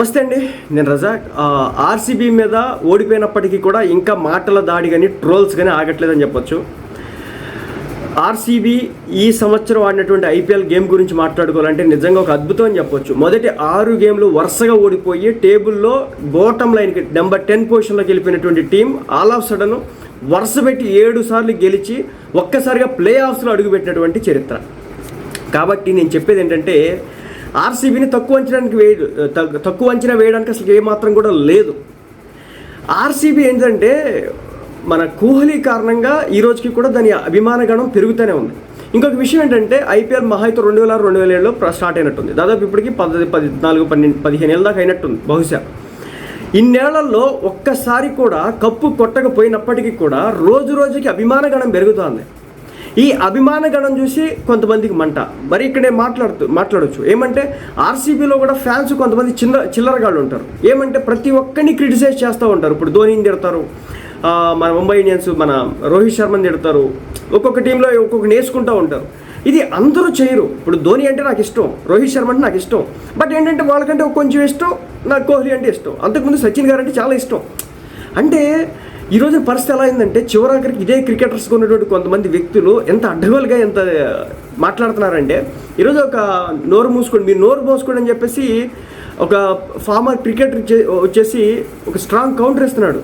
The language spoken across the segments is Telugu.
నమస్తే అండి నేను రజాక్. ఆర్సీబీ మీద ఓడిపోయినప్పటికీ కూడా ఇంకా మాటల దాడి కానీ ట్రోల్స్ కానీ ఆగట్లేదని చెప్పొచ్చు. ఆర్సీబీ ఈ సంవత్సరం ఆడినటువంటి ఐపీఎల్ గేమ్ గురించి మాట్లాడుకోవాలంటే నిజంగా ఒక అద్భుతం అని చెప్పొచ్చు. మొదటి ఆరు గేమ్లు వరుసగా ఓడిపోయి టేబుల్లో బోటం లైన్కి నెంబర్ టెన్ పొజిషన్లోకి వెళ్ళిపోయినటువంటి టీం ఆల్ ఆఫ్ సడన్ వరుస పెట్టి ఏడు సార్లు గెలిచి ఒక్కసారిగా ప్లే ఆఫ్స్లో అడుగుపెట్టినటువంటి చరిత్ర. కాబట్టి నేను చెప్పేది ఏంటంటే ఆర్సీబీని తక్కువ అంచడానికి వేయ తక్కువ అంచనా వేయడానికి అసలు ఏమాత్రం కూడా లేదు. ఆర్సీబీ ఏంటంటే మన కోహ్లీ కారణంగా ఈ రోజుకి కూడా దాని అభిమానగణం పెరుగుతూనే ఉంది. ఇంకొక విషయం ఏంటంటే ఐపీఎల్ మహా అయితే రెండు వేల రెండు వేల ఏడులో స్టార్ట్ అయినట్టుంది. దాదాపు ఇప్పటికి పది పద్నాలుగు పన్నెండు పదిహేను ఏళ్ళ దాకా అయినట్టుంది బహుశా. ఇన్నేళ్ళలో ఒక్కసారి కూడా కప్పు కొట్టకపోయినప్పటికీ కూడా రోజు రోజుకి అభిమానగణం పెరుగుతోంది. ఈ అభిమాన గణం చూసి కొంతమందికి మంట. మరి ఇక్కడే మాట్లాడుతూ మాట్లాడొచ్చు. ఏమంటే ఆర్సీబీలో కూడా ఫ్యాన్స్ కొంతమంది చిన్న చిల్లరగాళ్ళు ఉంటారు. ఏమంటే ప్రతి ఒక్కరిని క్రిటిసైజ్ చేస్తూ ఉంటారు. ఇప్పుడు ధోనిని తిడతారు? మన ముంబై ఇండియన్స్ మన రోహిత్ శర్మని తిడతారు. ఒక్కొక్క టీంలో ఒక్కొక్కటి నేర్చుకుంటూ ఉంటారు. ఇది అందరూ చేయరు. ఇప్పుడు ధోని అంటే నాకు ఇష్టం. రోహిత్ శర్మ అంటే నాకు ఇష్టం. బట్ ఏంటంటే వాళ్ళకంటే కొంచెం ఇష్టం నాకు కోహ్లీ అంటే ఇష్టం. అంతకుముందు సచిన్ గారు అంటే చాలా ఇష్టం. అంటే ఈ రోజు పరిస్థితి ఎలా అయిందంటే చివరాఖరికి ఇదే క్రికెటర్స్ ఉన్నటువంటి కొంతమంది వ్యక్తులు ఎంత అడ్డగోలుగా ఎంత మాట్లాడుతున్నారంటే ఈరోజు ఒక నోరు మూసుకోండి మీరు నోరు మూసుకోండి అని చెప్పేసి ఒక ఫార్మర్ క్రికెటర్ చే- వచ్చేసి ఒక స్ట్రాంగ్ కౌంటర్ ఇస్తున్నాడు.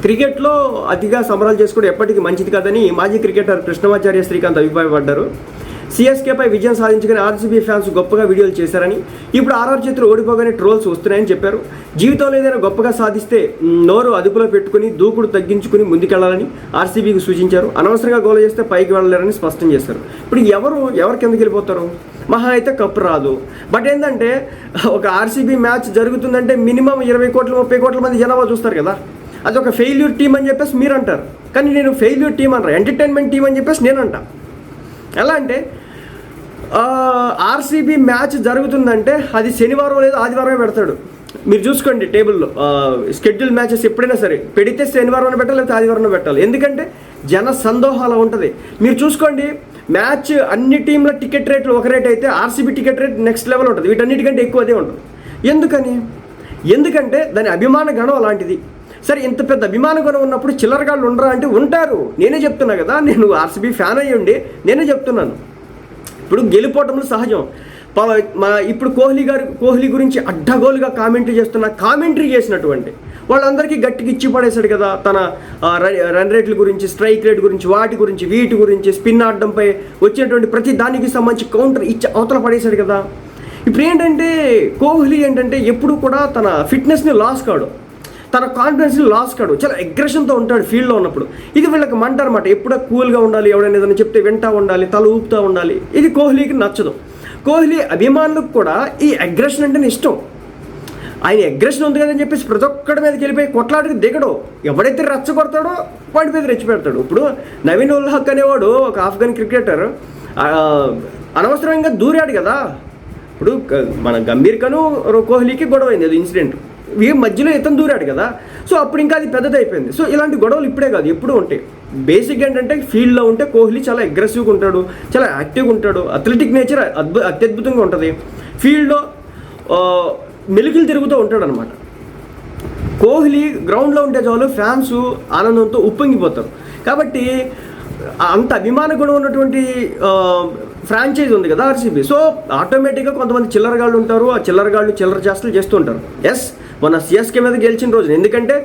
క్రికెట్లో అతిగా సంబరాలు చేసుకోవడం ఎప్పటికీ మంచిది కాదని మాజీ క్రికెటర్ కృష్ణమాచార్య శ్రీకాంత్ అభిప్రాయపడ్డారు. సీఎస్కేపై విజయం సాధించుకుని ఆర్సీబీ ఫ్యాన్స్ గొప్పగా వీడియోలు చేశారని ఇప్పుడు ఆర్ఆర్ చేతులు ఓడిపోగానే ట్రోల్స్ వస్తున్నాయని చెప్పారు. జీవితంలో ఏదైనా గొప్పగా సాధిస్తే నోరు అదుపులో పెట్టుకుని దూకుడు తగ్గించుకుని ముందుకెళ్ళాలని ఆర్సీబీకి సూచించారు. అనవసరంగా గోల చేస్తే పైకి వెళ్ళలేరని స్పష్టం చేశారు. ఇప్పుడు ఎవరు ఎవరు కిందకి వెళ్ళిపోతారు? మహా అయితే కప్పు రాదు. బట్ ఏంటంటే ఒక ఆర్సీబీ మ్యాచ్ జరుగుతుందంటే మినిమం ఇరవై కోట్ల ముప్పై కోట్ల మంది జనాభా చూస్తారు కదా. అది ఒక ఫెయిల్యూర్ టీం అని చెప్పేసి మీరు అంటారు కానీ నేను ఫెయిల్యూర్ టీం అనరా ఎంటర్టైన్మెంట్ టీం అని చెప్పేసి నేను అంటా ఎలా అంటే ఆర్సీబీ మ్యాచ్ జరుగుతుందంటే అది శనివారం లేదా ఆదివారమే పెడతాడు. మీరు చూసుకోండి టేబుల్లో. స్కెడ్యూల్ మ్యాచెస్ ఎప్పుడైనా సరే పెడితే శనివారం పెట్టాలి లేకపోతే ఆదివారం పెట్టాలి. ఎందుకంటే జన సందోహం అలా ఉంటుంది. మీరు చూసుకోండి మ్యాచ్ అన్ని టీంల టికెట్ రేట్లు ఒక రేట్ అయితే RCB ticket rate next level ఉంటుంది. వీటన్నిటికంటే ఎక్కువ అదే ఉంటుంది. ఎందుకని? ఎందుకంటే దాని అభిమాన గణం అలాంటిది. సరే ఇంత పెద్ద అభిమాన గణం ఉన్నప్పుడు చిల్లరగాళ్ళు ఉండరా అంటే ఉంటారు. నేనే చెప్తున్నా కదా నేను ఆర్సీబీ ఫ్యాన్ అయ్యి ఉండి నేనే చెప్తున్నాను. ఇప్పుడు గెలిపోవటంలో సహజం. ప- మా ఇప్పుడు కోహ్లీ గారు కోహ్లీ గురించి అడ్డగోలుగా కామెంటరీ చేస్తున్న కామెంటరీ చేసినటువంటి వాళ్ళందరికీ గట్టికి ఇచ్చి పడేశాడు కదా తన రన్- రన్ రేట్ల గురించి స్ట్రైక్ రేట్ గురించి వాటి గురించి వీటి గురించి స్పిన్ ఆడడంపై వచ్చినటువంటి ప్రతి దానికి సంబంధించి కౌంటర్ ఇచ్చి అవతల పడేశాడు కదా. ఇప్పుడు ఏంటంటే కోహ్లీ ఏంటంటే ఎప్పుడు కూడా తన ఫిట్నెస్ని లాస్ కాడు. తన కాన్ఫిడెన్స్ని లాస్ కాడు. చాలా అగ్రెషన్తో ఉంటాడు ఫీల్డ్లో ఉన్నప్పుడు. ఇది వీళ్ళకి మంట అనమాట ఎప్పుడో కూల్గా ఉండాలి ఎవడైనా ఏదైనా చెప్తే వింటా ఉండాలి తల ఊపుతూ ఉండాలి. ఇది కోహ్లీకి నచ్చదు. కోహ్లీ అభిమానులకు కూడా ఈ అగ్రెషన్ అంటేనే ఇష్టం. ఆయన అగ్రెషన్ ఉంది కదని చెప్పేసి ప్రతి ఒక్కడి మీద వెళ్ళిపోయి కొట్లాడికి దిగడు. ఎవడైతే రెచ్చగొడతాడో వాడి మీద రెచ్చి పెడతాడు ఇప్పుడు నవీన్ ఉల్ హక్ అనేవాడు ఒక ఆఫ్ఘన్ క్రికెటర్. అనవసరంగా దూరాడు కదా. ఇప్పుడు మన గంభీర్ కను కోహ్లీకి గొడవ అయింది అది ఇన్సిడెంట్ ఈ మధ్యలో ఇతను దూరాడు కదా. సో అప్పుడు ఇంకా అది పెద్దది అయిపోయింది సో ఇలాంటి గొడవలు ఇప్పుడే కాదు ఎప్పుడూ ఉంటాయి. బేసిక్ ఏంటంటే ఫీల్డ్లో ఉంటే కోహ్లీ చాలా అగ్రెసివ్గా ఉంటాడు చాలా యాక్టివ్గా ఉంటాడు. అథ్లెటిక్ నేచర్ అద్భుత అత్యద్భుతంగా ఉంటుంది. ఫీల్డ్లో మెలుకులు తిరుగుతూ ఉంటాడు అనమాట కోహ్లీ గ్రౌండ్లో ఉండే చాలు ఫ్యాన్స్ ఆనందంతో ఉప్పొంగిపోతారు. కాబట్టి అంత అభిమాన గుణం ఉన్నటువంటి ఫ్రాంచైజ్ ఉంది కదా ఆర్సీబీ సో ఆటోమేటిక్గా కొంతమంది చిల్లరగాళ్ళు ఉంటారు. ఆ చిల్లరగాళ్ళు చిల్లర చేస్తలు చేస్తూ ఉంటారు. ఎస్ మన సిఎస్కే మీద గెలిచిన రోజున. ఎందుకంటే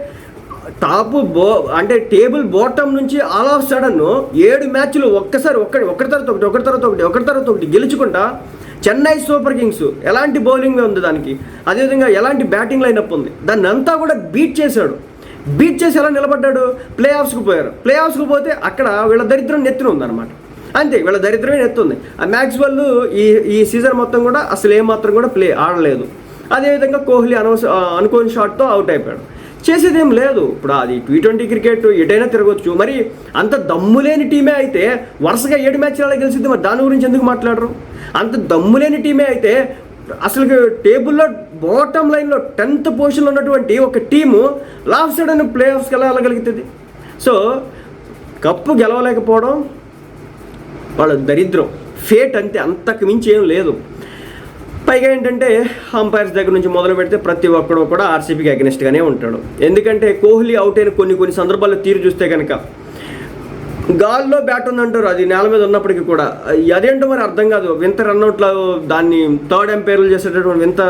టాప్ బో అంటే టేబుల్ బాటమ్ నుంచి ఆల్ ఆఫ్ సడన్ ఏడు మ్యాచ్లు ఒక్కసారి ఒక్కటి ఒకటి తర్వాత ఒకటి ఒకటి తర్వాత ఒకటి ఒకటి తర్వాత ఒకటి గెలుచుకుంటా చెన్నై సూపర్ కింగ్స్ ఎలాంటి బౌలింగ్ ఉంది దానికి? అదేవిధంగా ఎలాంటి బ్యాటింగ్ లైనప్ ఉంది? దాన్ని అంతా కూడా బీట్ చేశాడు. బీట్ చేసి ఎలా నిలబడ్డాడు? ప్లే ఆఫ్స్కి పోయారు. ప్లే ఆఫ్స్కి పోతే అక్కడ వీళ్ళ దరిద్రం నెత్తిన ఉందన్నమాట. అంతే వీళ్ళ దరిద్రమే నెత్తుంది. ఆ మ్యాక్స్వెల్ ఈ ఈ సీజన్ మొత్తం కూడా అసలు ఏమాత్రం కూడా ప్లే ఆడలేదు. అదేవిధంగా కోహ్లీ అనవస అనుకోని షాట్తో అవుట్ అయిపోయాడు. చేసేదేం లేదు. ఇప్పుడు అది టీ ట్వంటీ క్రికెట్ ఎటైనా తిరగొచ్చు. మరి అంత దమ్ములేని టీమే అయితే వరుసగా ఏడు మ్యాచ్లు అలా గెలిచింది మరి దాని గురించి ఎందుకు మాట్లాడరు? అంత దమ్ములేని టీమే అయితే అసలు టేబుల్లో బాటమ్ లైన్లో టెన్త్ పొజిషన్లో ఉన్నటువంటి ఒక టీము లాస్ట్ సైడ్ అని ప్లే ఆఫ్స్కి వెళ్ళగలుగుతుంది? సో కప్పు గెలవలేకపోవడం వాళ్ళ దరిద్రం. ఫేట్ అంతే అంతకు మించి ఏం లేదు. పైగా ఏంటంటే అంపైర్స్ దగ్గర నుంచి మొదలు పెడితే ప్రతి ఒక్కడు కూడా ఆర్సీబీకి అగెనిస్ట్గానే ఉంటాడు. ఎందుకంటే కోహ్లీ అవుట్ అయిన కొన్ని కొన్ని సందర్భాల్లో తీరు చూస్తే కనుక గాల్లో బ్యాట్ ఉందంటారు అది నేల మీద ఉన్నప్పటికీ కూడా. అదేంటో మరి అర్థం కాదు. వింత రన్అట్లో దాన్ని థర్డ్ ఎంపైర్లు చేసేటటువంటి వింత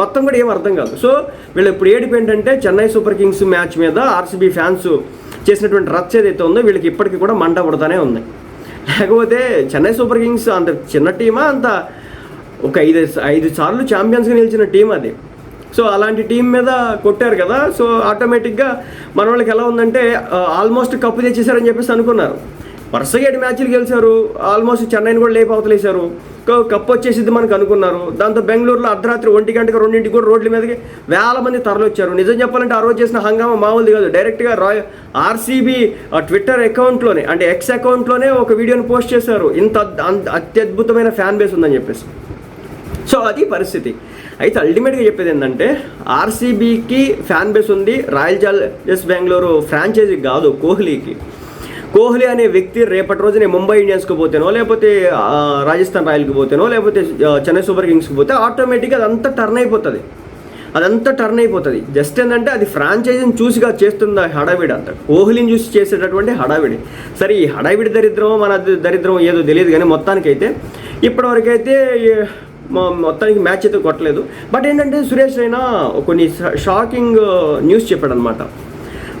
మొత్తం కూడా ఏం అర్థం కాదు. సో వీళ్ళు ఇప్పుడు ఏడుపు ఏంటంటే చెన్నై సూపర్ కింగ్స్ మ్యాచ్ మీద ఆర్సీబీ ఫ్యాన్స్ చేసినటువంటి రచ్చ ఏదైతే ఉందో వీళ్ళకి ఇప్పటికీ కూడా మంట పడుతూనే ఉంది. లేకపోతే చెన్నై సూపర్ కింగ్స్ అంత చిన్న టీమా అంత ఒక ఐదు ఐదు సార్లు ఛాంపియన్స్గా నిలిచిన టీం అది. సో అలాంటి టీం మీద కొట్టారు కదా సో ఆటోమేటిక్గా మన వాళ్ళకి ఎలా ఉందంటే ఆల్మోస్ట్ కప్పు తెచ్చేసారని చెప్పేసి అనుకున్నారు. వరుసగా ఏడు మ్యాచ్లు గెలిచారు ఆల్మోస్ట్ చెన్నైని కూడా లేపవతలేశారు కప్పు వచ్చేసింది మనకు అనుకున్నారు. దాంతో బెంగళూరులో అర్ధరాత్రి ఒంటి గంటకి రెండింటికి కూడా రోడ్ల మీదకి వేల మంది తరలొచ్చారు నిజం చెప్పాలంటే ఆ రోజు చేసిన హంగామా మామూలుది కాదు. డైరెక్ట్గా రాయ్ ఆర్సీబీ ట్విట్టర్ అకౌంట్లోనే అంటే ఎక్స్ అకౌంట్లోనే ఒక వీడియోని పోస్ట్ చేశారు. ఇంత అంత అత్యద్భుతమైన ఫ్యాన్ బేస్ ఉందని చెప్పేసి. సో అది పరిస్థితి. అయితే అల్టిమేట్గా చెప్పేది ఏంటంటే ఆర్సీబీకి ఫ్యాన్ బేస్ ఉంది. రాయల్ ఛాలెంజర్స్ బెంగళూరు ఫ్రాంచైజీ కాదు కోహ్లీకి. కోహ్లీ అనే వ్యక్తి రేపటి రోజున ముంబై ఇండియన్స్కి పోతేనో లేకపోతే రాజస్థాన్ రాయల్కి పోతేనో లేకపోతే చెన్నై సూపర్ కింగ్స్కి పోతే ఆటోమేటిక్గా అదంతా టర్న్ అయిపోతుంది. అదంతా టర్న్ అయిపోతుంది. జస్ట్ ఏంటంటే అది ఫ్రాంచైజీని చూసిగా చేస్తుంది హడావిడి అంత. కోహ్లీని చూసి చేసేటటువంటి హడావిడి. సరే ఈ హడావిడి దరిద్రం మన ద- దరిద్రం ఏదో తెలియదు కానీ మొత్తానికైతే ఇప్పటివరకైతే మొత్తానికి మ్యాచ్ అయితే కొట్టలేదు. బట్ ఏంటంటే సురేష్ రైనా కొన్ని షాకింగ్ న్యూస్ చెప్పాడనమాట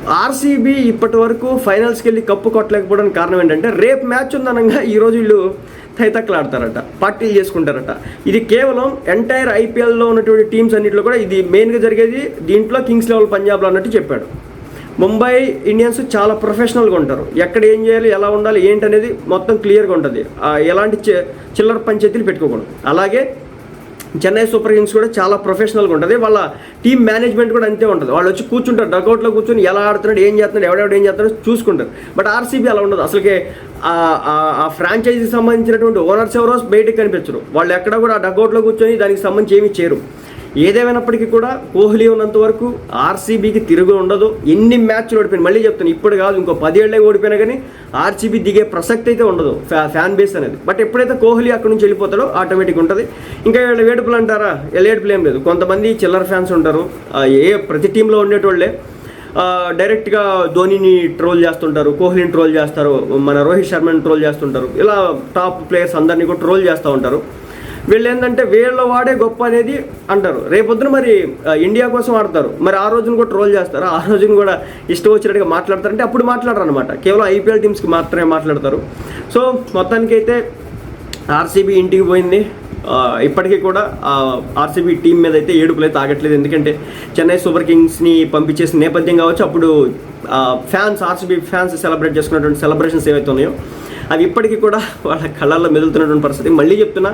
ఆర్సీబీ ఇప్పటి వరకు ఫైనల్స్కి వెళ్ళి కప్పు కొట్టలేకపోవడానికి కారణం ఏంటంటే రేపు మ్యాచ్ ఉందనగా ఈరోజు వీళ్ళు తైతక్కలాడతారట పార్టీలు చేసుకుంటారట. ఇది కేవలం ఎంటైర్ ఐపీఎల్లో ఉన్నటువంటి టీమ్స్ అన్నింటిలో కూడా ఇది మెయిన్గా జరిగేది దీంట్లో కింగ్స్ లెవెల్ పంజాబ్లో అన్నట్టు చెప్పాడు. ముంబై ఇండియన్స్ చాలా ప్రొఫెషనల్గా ఉంటారు. ఎక్కడ ఏం చేయాలి ఎలా ఉండాలి ఏంటనేది మొత్తం క్లియర్గా ఉంటుంది. ఎలాంటి చి- చిల్లర పంచాయతీలు పెట్టుకోకూడదు. అలాగే చెన్నై సూపర్ కింగ్స్ కూడా చాలా ప్రొఫెషనల్గా ఉంటుంది. వాళ్ళ టీం మేనేజ్మెంట్ కూడా అంతే ఉంటుంది. వాళ్ళు వచ్చి కూర్చుంటారు. డగౌట్లో కూర్చొని ఎలా ఆడుతున్నాడు ఏం చేస్తున్నాడు ఎవడెవడు ఏం చేస్తున్నాడు చూసుకుంటారు. బట్ ఆర్సీబీ అలా ఉండదు. అసలుకే ఆ- ఫ్రాంచైజీకి సంబంధించినటువంటి ఓనర్స్ ఎవరో బయటకు కనిపించరు. వాళ్ళు ఎక్కడ కూడా ఆ డగౌట్లో కూర్చొని దానికి సంబంధించి ఏమీ చేయరు. ఏదేమైనప్పటికీ కూడా కోహ్లీ ఉన్నంత వరకు ఆర్సీబీకి తిరుగు ఉండదు. ఎన్ని మ్యాచ్లు ఓడిపోయినా మళ్ళీ చెప్తాను ఇప్పుడు కాదు ఇంకో పదేళ్ళే ఓడిపోయినా కానీ ఆర్సీబీ దిగే ప్రసక్తి అయితే ఉండదు ఫ్యా ఫ్యాన్ బేస్ అనేది. బట్ ఎప్పుడైతే కోహ్లీ అక్కడ నుంచి వెళ్ళిపోతాడో ఆటోమేటిక్ ఉంటుంది. ఇంకా వీళ్ళ వేడుపులు అంటారా? వేడుపులు ఏం లేదు. కొంతమంది చిల్లర ఫ్యాన్స్ ఉంటారు. ఏ ప్రతి టీంలో ఉండేటోళ్ళే. డైరెక్ట్గా ధోనిని ట్రోల్ చేస్తుంటారు కోహ్లీని ట్రోల్ చేస్తారు మన రోహిత్ శర్మని ట్రోల్ చేస్తుంటారు. ఇలా టాప్ ప్లేయర్స్ అందరినీ కూడా ట్రోల్ చేస్తూ ఉంటారు. వీళ్ళు ఏంటంటే వీళ్ళ వాడే గొప్ప అనేది అంటారు. రేపొద్దున మరి ఇండియా కోసం ఆడతారు. మరి ఆ రోజున కూడా ట్రోల్ చేస్తారు? ఆ రోజున కూడా ఇష్టం వచ్చినట్టుగా మాట్లాడతారంటే అప్పుడు మాట్లాడరు అనమాట కేవలం ఐపీఎల్ టీమ్స్కి మాత్రమే మాట్లాడతారు. సో మొత్తానికైతే ఆర్సీబీ ఇంటికి పోయింది. ఇప్పటికీ కూడా ఆర్సీబీ టీం మీద అయితే ఏడుపులు అయితే ఆగట్లేదు. ఎందుకంటే చెన్నై సూపర్ కింగ్స్ని పంపించేసిన నేపథ్యం కావచ్చు. అప్పుడు ఫ్యాన్స్ ఆర్సీబీ ఫ్యాన్స్ సెలబ్రేట్ చేసుకున్నటువంటి సెలబ్రేషన్స్ ఏవైతే ఉన్నాయో అవి ఇప్పటికీ కూడా వాళ్ళ కళ్ళల్లో మెదులుతున్నటువంటి పరిస్థితి. మళ్ళీ చెప్తున్నా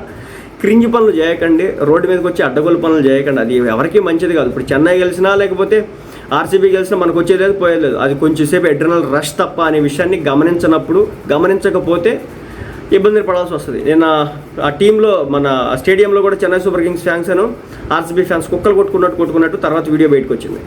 క్రింజ్ పనులు చేయకండి రోడ్డు మీదకి వచ్చి అడ్డగోలు పనులు చేయకండి. అది ఎవరికీ మంచిది కాదు. ఇప్పుడు చెన్నై గెలిచినా లేకపోతే ఆర్సీబీ గెలిచినా మనకు వచ్చేది లేదు పోయేది లేదు. అది కొంచెంసేపు ఎడ్రనల్ రష్ తప్ప అనే విషయాన్ని గమనించినప్పుడు గమనించకపోతే ఇబ్బంది పడాల్సి వస్తుంది. నేను ఆ- ఆ టీంలో మన స్టేడియంలో కూడా చెన్నై సూపర్ కింగ్స్ ఫ్యాన్స్ అను ఆర్సీబీ ఫ్యాన్స్ కుక్కలు కొట్టుకున్నట్టు కొట్టుకున్నట్టు తర్వాత వీడియో బయటకు వచ్చింది.